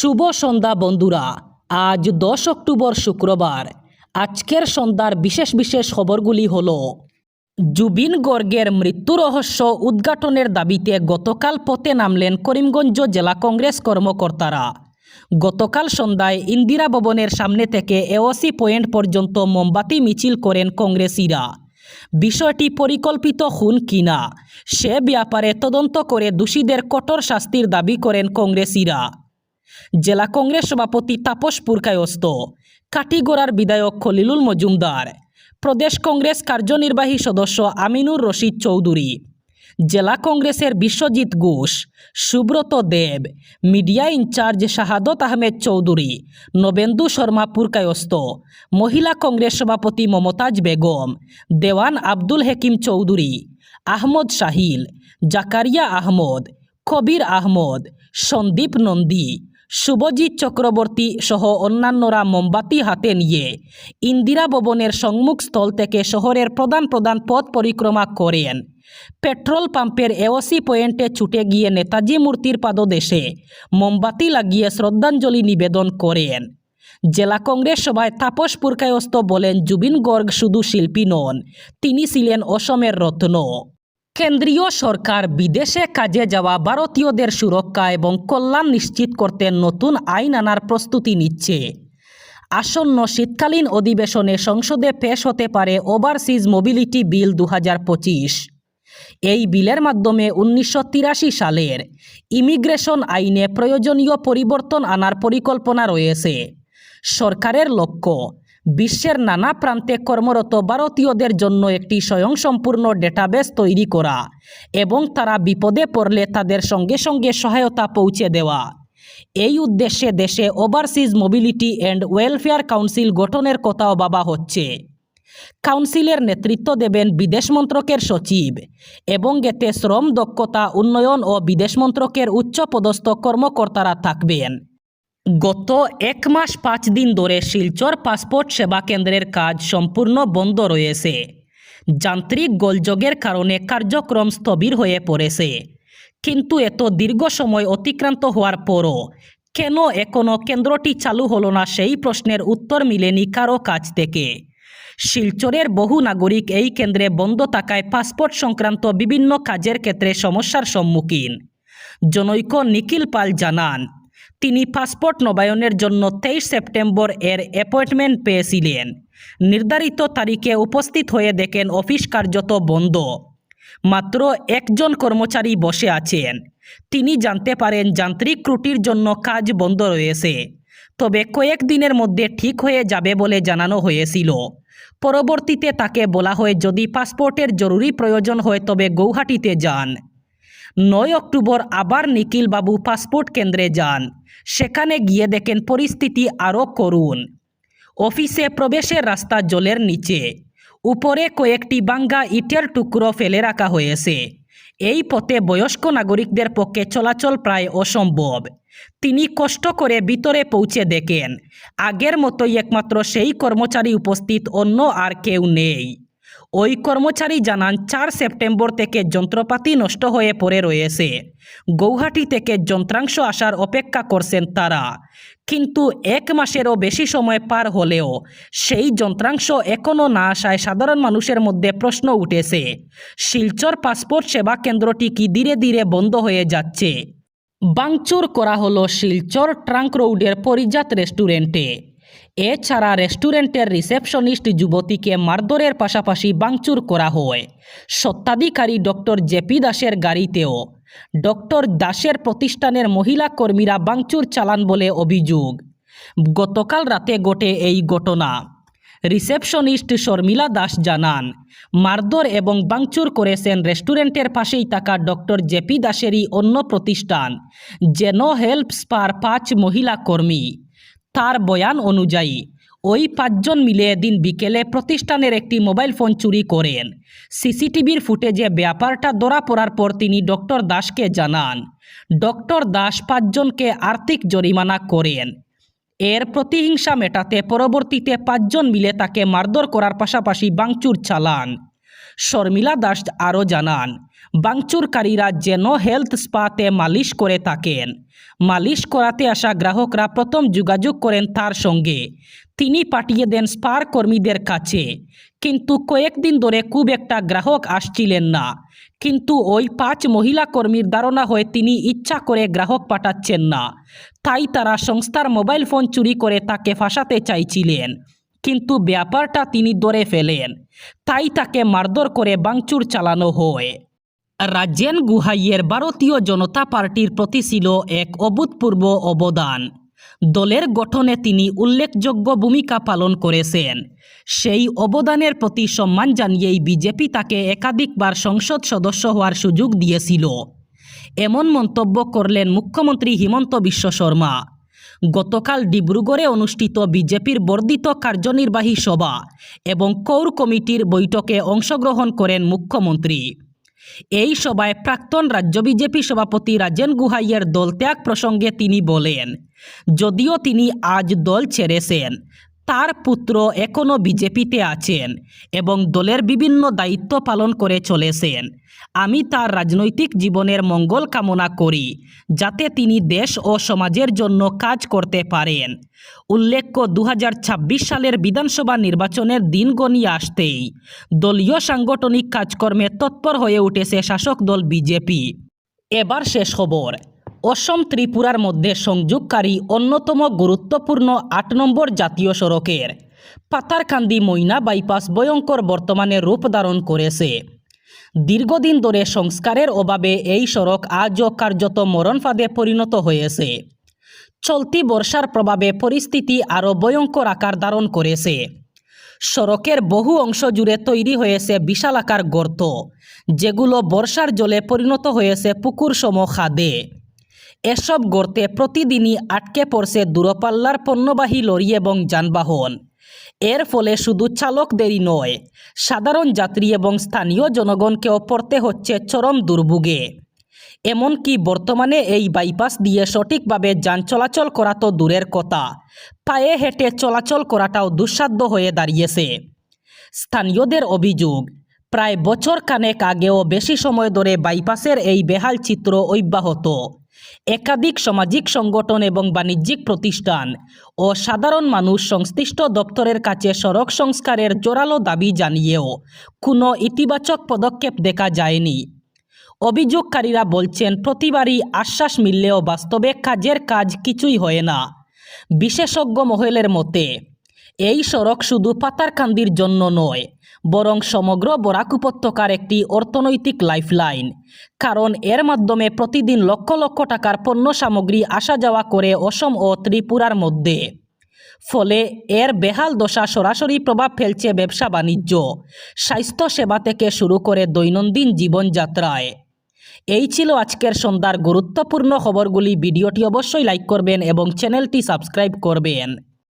শুভ সন্ধ্যা বন্ধুরা। আজ দশ অক্টোবর শুক্রবার। আজকের সন্ধ্যার বিশেষ বিশেষ খবরগুলি হল, জুবিন গর্গের মৃত্যু রহস্য উদ্ঘাটনের দাবিতে গতকাল পথে নামলেন করিমগঞ্জ জেলা কংগ্রেস কর্মকর্তারা। গতকাল সন্ধ্যায় ইন্দিরা ভবনের সামনে থেকে এওসি পয়েন্ট পর্যন্ত মোমবাতি মিছিল করেন কংগ্রেসিরা। বিষয়টি পরিকল্পিত খুন কিনা সে ব্যাপারে তদন্ত করে দোষীদের কঠোর শাস্তির দাবি করেন কংগ্রেসিরা। জেলা কংগ্রেস সভাপতি তাপস পুরকায়স্ত কাটিগোড়ার বিধায়ক খলিলুল মজুমদার, প্রদেশ কংগ্রেস কার্যনির্বাহী সদস্য আমিনুর রশিদ চৌধুরী, জেলা কংগ্রেসের বিশ্বজিৎ ঘোষ, সুব্রত দেব, মিডিয়া ইনচার্জ শাহাদত আহমেদ চৌধুরী, নবেন্দু শর্মা পুরকায়স্ত মহিলা কংগ্রেস সভাপতি মমতাজ বেগম, দেওয়ান আব্দুল হেকিম চৌধুরী, আহমদ শাহিল, জাকারিয়া আহমদ, কবির আহমদ, সন্দীপ নন্দী শুভজিৎ চক্রবর্তী সহ অন্যান্যরা মোমবাতি হাতে নিয়ে ইন্দিরা ভবনের সম্মুখস্থল থেকে শহরের প্রধান প্রধান পথ পরিক্রমা করেন। পেট্রোল পাম্পের এওসি পয়েন্টে ছুটে গিয়ে নেতাজি মূর্তির পাদদেশে মোমবাতি লাগিয়ে শ্রদ্ধাঞ্জলি নিবেদন করেন। জেলা কংগ্রেস সভায় তাপস পুরকায়স্ত বলেন, জুবিন গর্গ শুধু শিল্পী নন, তিনি ছিলেন অসমের রত্ন। কেন্দ্রীয় সরকার বিদেশে কাজে যাওয়া ভারতীয়দের সুরক্ষা এবং কল্যাণ নিশ্চিত করতে নতুন আইন আনার প্রস্তুতি নিচ্ছে। আসন্ন শীতকালীন অধিবেশনে সংসদে পেশ হতে পারে ওভারসিজ মোবিলিটি বিল দু হাজার পঁচিশ। এই বিলের মাধ্যমে উনিশশো তিরাশি সালের ইমিগ্রেশন আইনে প্রয়োজনীয় পরিবর্তন আনার পরিকল্পনা রয়েছে। সরকারের লক্ষ্য বিশ্বের নানা প্রান্তে কর্মরত ভারতীয়দের জন্য একটি স্বয়ংসম্পূর্ণ ডেটাবেস তৈরি করা এবং তারা বিপদে পড়লে তাদের সঙ্গে সঙ্গে সহায়তা পৌঁছে দেওয়া। এই উদ্দেশ্যে দেশে overseas mobility and welfare council গঠনের কথাও বাবা হচ্ছে। কাউন্সিলের নেতৃত্ব দেবেন বিদেশ মন্ত্রকের সচিব এবং এতে শ্রম দক্ষতা, উন্নয়ন ও বিদেশ মন্ত্রকের উচ্চপদস্থ কর্মকর্তারা থাকবেন। গত এক মাস পাঁচ দিন ধরে শিলচর পাসপোর্ট সেবা কেন্দ্রের কাজ সম্পূর্ণ বন্ধ রয়েছে। যান্ত্রিক গোলযোগের কারণে কার্যক্রম স্থবির হয়ে পড়েছে। কিন্তু এত দীর্ঘ সময় অতিক্রান্ত হওয়ার পরও কেন এখনও কেন্দ্রটি চালু হলো না সেই প্রশ্নের উত্তর মিলেনি কারও কাছ থেকে। শিলচরের বহু নাগরিক এই কেন্দ্রে বন্ধ থাকায় পাসপোর্ট সংক্রান্ত বিভিন্ন কাজের ক্ষেত্রে সমস্যার সম্মুখীন। জনৈক নিখিল পাল জানান তিনি পাসপোর্ট নবায়নের জন্য তেইশ সেপ্টেম্বর এর অ্যাপয়েন্টমেন্ট পেয়েছিলেন। নির্ধারিত তারিখে উপস্থিত হয়ে দেখেন অফিস কার্যত বন্ধ। মাত্র একজন কর্মচারী বসে আছেন। তিনি জানতে পারেন যান্ত্রিক ত্রুটির জন্য কাজ বন্ধ রয়েছে। তবে কয়েক দিনের মধ্যে ঠিক হয়ে যাবে বলে জানানো হয়েছিল। পরবর্তীতে তাকে বলা হয়, যদি পাসপোর্টের জরুরি প্রয়োজন হয় তবে গৌহাটিতে যান। নয় অক্টোবর আবার নিখিলবাবু পাসপোর্ট কেন্দ্রে যান। সেখানে গিয়ে দেখেন পরিস্থিতি আরও করুন অফিসে প্রবেশের রাস্তা জলের নিচে। উপরে কয়েকটি বাঙ্গা ইটের টুকরো ফেলে রাখা হয়েছে। এই পথে বয়স্ক নাগরিকদের পক্ষে চলাচল প্রায় অসম্ভব। তিনি কষ্ট করে ভিতরে পৌঁছে দেখেন। আগের মতোই একমাত্র সেই কর্মচারী উপস্থিত, অন্য আর কেউ নেই। ওই কর্মচারী জানান, চার সেপ্টেম্বর থেকে যন্ত্রপাতি নষ্ট হয়ে পড়ে রয়েছে। গৌহাটি থেকে যন্ত্রাংশ আসার অপেক্ষা করছেন তারা। কিন্তু এক মাসেরও বেশি সময় পার হলেও সেই যন্ত্রাংশ এখনও না আসায় সাধারণ মানুষের মধ্যে প্রশ্ন উঠেছে, শিলচর পাসপোর্ট সেবা কেন্দ্রটি কি ধীরে ধীরে বন্ধ হয়ে যাচ্ছে? বাংচুর করা হলো শিলচর ট্রাঙ্ক রোডের পরিজাত রেস্টুরেন্টে। এছাড়া রেস্টুরেন্টের রিসেপশনিস্ট যুবতীকে মারধরের পাশাপাশি বাংচুর করা হয়। সত্ত্বাধিকারী ডক্টর জেপি দাসের গাড়িতেও। ডক্টর দাসের প্রতিষ্ঠানের মহিলা কর্মীরা বাংচুর চালান বলে অভিযোগ। গতকাল রাতে ঘটে এই ঘটনা। রিসেপশনিস্ট শর্মিলা দাস জানান, মারধর এবং বাংচুর করেছেন রেস্টুরেন্টের পাশেই থাকা ডক্টর জেপি দাসেরই অন্য প্রতিষ্ঠান জেনো হেল্পস পার পাঁচ মহিলা কর্মী। তার বয়ান অনুযায়ী, ওই পাঁচজন মিলে এদিন বিকেলে প্রতিষ্ঠানের একটি মোবাইল ফোন চুরি করেন। সিসিটিভির ফুটেজে ব্যাপারটা ধরা পড়ার পর তিনি ডক্টর দাসকে জানান, ডক্টর দাস পাঁচজনকে আর্থিক জরিমানা করেন। এর প্রতিহিংসা মেটাতে পরবর্তীতে পাঁচজন মিলে তাকে মারধর করার পাশাপাশি বাংচুর চালান। শর্মিলা দাস আরও জানান, বাংচুরকারীরা যেন হেলথ স্পাতে মালিশ করে থাকেন। মালিশ করাতে আসা গ্রাহকরা প্রথম যোগাযোগ করেন তার সঙ্গে। তিনি পাঠিয়ে দেন স্পার কর্মীদের কাছে। কিন্তু কয়েকদিন ধরে খুব একটা গ্রাহক আসছিলেন না। কিন্তু ওই পাঁচ মহিলা কর্মীর ধারণা হয়ে তিনি ইচ্ছা করে গ্রাহক পাঠাচ্ছেন না। তাই তারা সংস্থার মোবাইল ফোন চুরি করে তাকে ফাঁসাতে চাইছিলেন। কিন্তু ব্যাপারটা তিনি ধরে ফেলেন। তাই তাকে মারধর করে বাংচুর চালানো হয়। রাজেন গুহাইয়ের ভারতীয় জনতা পার্টির প্রতি ছিল এক অভূতপূর্ব অবদান। দলের গঠনে তিনি উল্লেখযোগ্য ভূমিকা পালন করেছেন। সেই অবদানের প্রতি সম্মান জানিয়েই বিজেপি তাকে একাধিকবার সংসদ সদস্য হওয়ার সুযোগ দিয়েছিল। এমন মন্তব্য করলেন মুখ্যমন্ত্রী হিমন্ত বিশ্ব শর্মা। গতকাল ডিব্রুগড়ে অনুষ্ঠিত বিজেপির বর্ধিত কার্যনির্বাহী সভা এবং কৌর কমিটির বৈঠকে অংশগ্রহণ করেন মুখ্যমন্ত্রী। এই সভায় প্রাক্তন রাজ্য বিজেপি সভাপতি রাজেন গুহাইয়ের দল ত্যাগ প্রসঙ্গে তিনি বলেন, যদিও তিনি আজ দল ছেড়েছেন তার পুত্র এখনও বিজেপিতে আছেন এবং দলের বিভিন্ন দায়িত্ব পালন করে চলেছেন। আমি তার রাজনৈতিক জীবনের মঙ্গল কামনা করি, যাতে তিনি দেশ ও সমাজের জন্য কাজ করতে পারেন। উল্লেখ্য দু হাজার ছাব্বিশ সালের বিধানসভা নির্বাচনের দিন গনিয়ে আসতেই দলীয় সাংগঠনিক কাজকর্মে তৎপর হয়ে উঠেছে শাসক দল বিজেপি। এবার শেষ খবর। অসম ত্রিপুরার মধ্যে সংযোগকারী অন্যতম গুরুত্বপূর্ণ আট নম্বর জাতীয় সড়কের পাতারকান্দি ময়না বাইপাস ভয়ঙ্কর বর্তমানে রূপ ধারণ করেছে। দীর্ঘদিন ধরে সংস্কারের অভাবে এই সড়ক আজও কার্যত মরণফাঁদে পরিণত হয়েছে। চলতি বর্ষার প্রভাবে পরিস্থিতি আরও ভয়ঙ্কর আকার ধারণ করেছে। সড়কের বহু অংশ জুড়ে তৈরি হয়েছে বিশাল আকার গর্ত, যেগুলো বর্ষার জলে পরিণত হয়েছে পুকুর সম খাদে। এসব গর্তে প্রতিদিনই আটকে পড়ছে দূরপাল্লার পণ্যবাহী লরি এবং যানবাহন। এর ফলে শুধু চালকদেরই নয়, সাধারণ যাত্রী এবং স্থানীয় জনগণকেও পড়তে হচ্ছে চরম দুর্ভোগে। এমনকি বর্তমানে এই বাইপাস দিয়ে সঠিকভাবে যান চলাচল করা তো দূরের কথা, পায়ে হেঁটে চলাচল করাটাও দুঃসাধ্য হয়ে দাঁড়িয়েছে। স্থানীয়দের অভিযোগ, প্রায় বছর কানেক আগেও বেশি সময় ধরে বাইপাসের এই বেহাল চিত্র অব্যাহত। একাধিক সামাজিক সংগঠন এবং বাণিজ্যিক প্রতিষ্ঠান ও সাধারণ মানুষ সংশ্লিষ্ট দপ্তরের কাছে সড়ক সংস্কারের জোরালো দাবি জানিয়েও কোনো ইতিবাচক পদক্ষেপ দেখা যায়নি। অভিযোগকারীরা বলছেন, প্রতিবারই আশ্বাস মিললেও বাস্তবে কাজের কাজ কিছুই হয় না। বিশেষজ্ঞ মহলের মতে এই সড়ক শুধু পাতারকান্দির জন্য নয়, বরং সমগ্র বরাক উপত্যকার একটি অর্থনৈতিক লাইফলাইন। কারণ এর মাধ্যমে প্রতিদিন লক্ষ লক্ষ টাকার পণ্য সামগ্রী আসা যাওয়া করে অসম ও ত্রিপুরার মধ্যে। ফলে এর বেহাল দশা সরাসরি প্রভাব ফেলছে ব্যবসা বাণিজ্য স্বাস্থ্যসেবা থেকে শুরু করে দৈনন্দিন জীবনযাত্রায়। এই ছিল আজকের সন্ধ্যার গুরুত্বপূর্ণ খবরগুলি। ভিডিওটি অবশ্যই লাইক করবেন এবং চ্যানেলটি সাবস্ক্রাইব করবেন।